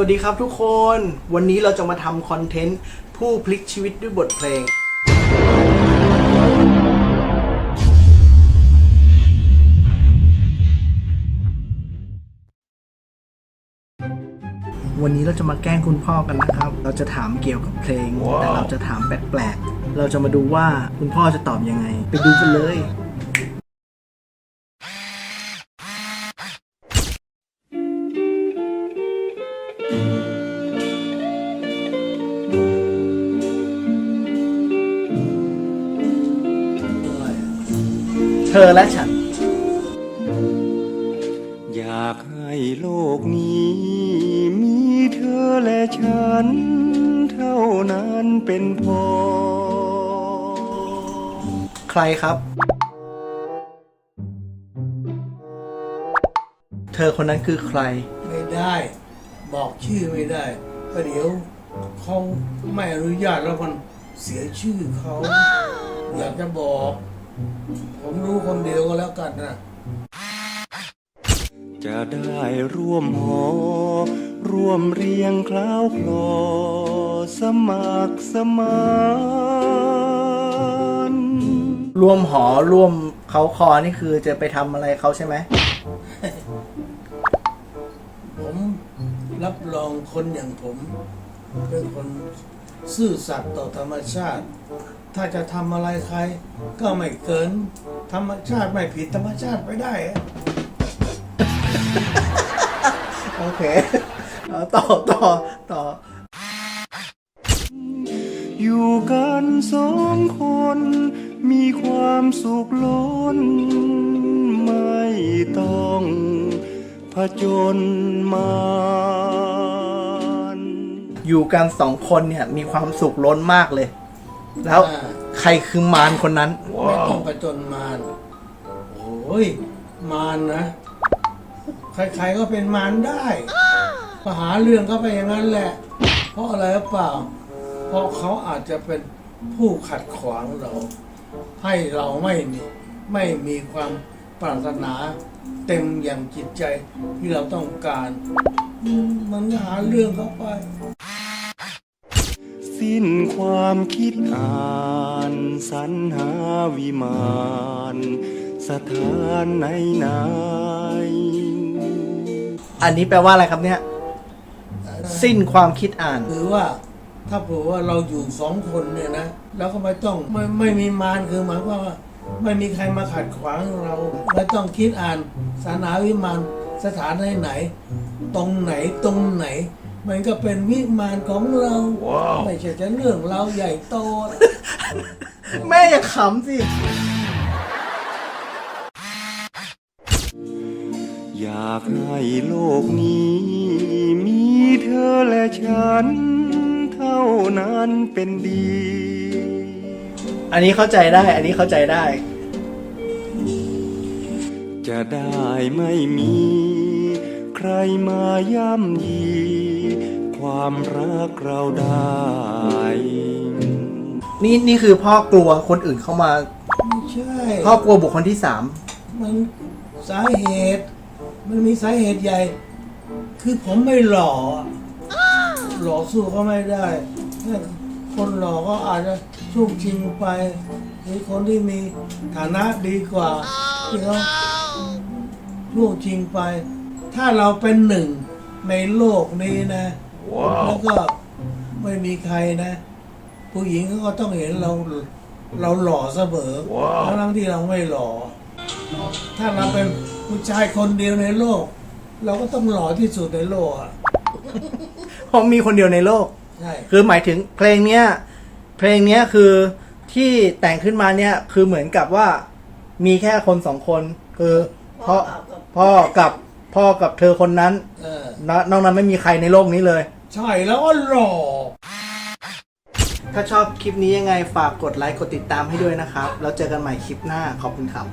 วัสดีครับทุกคน วันนี้เราจะมาทำคอนเทนต์ ผู้พลิกชีวิตด้วยบทเพลง วันนี้เราจะมาแกล้งคุณพ่อกันนะครับ เราจะถามเกี่ยวกับเพลง แต่เราจะถามแปลกๆ เราจะมาดูว่าคุณพ่อจะตอบยังไง ไปดูกันเลย ธอและฉัน อยากให้โลกนี้ มีเธอและฉัน เท่านั้นเป็นพอ ใครครับ เธอคนนั้นคือใคร ไม่ได้ บอกชื่อไม่ได้ก็เดี๋ยวเขาไม่อนุญาตแล้วมันเสียชื่อเขา อยากจะบอก ผมรู้คนเดียวก็แล้วกันนะจะได้ร่วมหอ ร่วมเรียงคล้าวคลอ สมัครสมานรวมหอรวมเขาคอนี่คือจะไปทำอะไรเขาใช่ไหม ผมรับรองคนอย่างผมเป็นคน ซื่อสัตย์ต่อธรรมชาติ ถ้าจะทำอะไรใคร ก็ไม่เกิน ธรรมชาติไม่ผิดธรรมชาติไปได้ โอเคเอาต่อต่อต่อ อยู่กันสองคน มีความสุขล้น ไม่ต้องผจญมา อยู่กันสองคนเนี่ยมีความสุขล้นมากเลย แล้วอ่า ใครคือมารคนนั้น ไม่ต้องประจนมารโอ้ย มารนะ ใครๆก็เป็นมารได้มาหาเรื่องเขาไปอย่างนั้นแหละ เพราะอะไรหรือเปล่า เพราะเขาอาจจะเป็นผู้ขัดขวางเรา ให้เราไม่มีไม่มีความปรารถนา เต็มอย่างจิตใจที่เราต้องการอืมมันก็หาเรื่องเขาไป สิ้นความคิดอ่านสรรหาวิมานสถานไหนไหนอันนี้แปลว่าอะไรครับเนี่ย สิ้นความคิดอ่านหรือว่าถ้าเผื่อว่าเราอยู่สองคนเนี่ยนะแล้วก็ไม่ต้องไม่ไม่มีมารคือหมายความว่า ไม่มีใครมาขัดขวางเราไม่ต้องคิดอ่านสานาวิมานสถานไหนไหน ตรงไหนตรงไหน มันก็เป็นวิมานของเรา ไม่ใช่จะเรื่องเราใหญ่โต แม่อย่าขำสิ อยากให้โลกนี้ มีเธอและฉัน เท่านั้นเป็นดี อันนี้เข้าใจได้ อันนี้เข้าใจได้ จะได้ไม่มี ใครมาย่ำยี ความรักเราได้ นี่นี่คือพ่อกลัวคนอื่นเข้ามาไม่ใช่ พ่อกลัวบุคคลที่สามมันสาเหตุ มันมีสาเหตุใหญ่ คือผมไม่หล่อ หล่อสู้เขาไม่ได้เนี่ยคนหล่อก็อาจจะช่วงชิงไปหรือคนที่มีฐานะดีกว่าที่เขาช่วงชิงไป ถ้าเราเป็นหนึ่งในโลกนี้นะ แล้วก็ไม่มีใครนะ ผู้หญิงเขาก็ต้องเห็นเราเราหล่อเสมอทั้งๆที่เราไม่หล่อ ถ้าเราเป็นผู้ชายคนเดียวในโลก เราก็ต้องหล่อที่สุดในโลกอะเพราะมีคนเดียวในโลก ใช่คือหมายถึงเพลงเนี้ยเพลงเนี้ยคือที่แต่งขึ้นมาเนี่ยคือเหมือนกับว่ามีแค่คนสองคน คือพ่อพ่อกับ พ่อกับเธอคนนั้นเออนะนอกนั้นไม่มีใครในโลกนี้เลย ใช่แล้วก็หล่อถ้าชอบคลิปนี้ยังไงฝากกดไลค์กดติดตามให้ด้วยนะครับ แล้วเจอกันใหม่คลิปหน้าขอบคุณครับ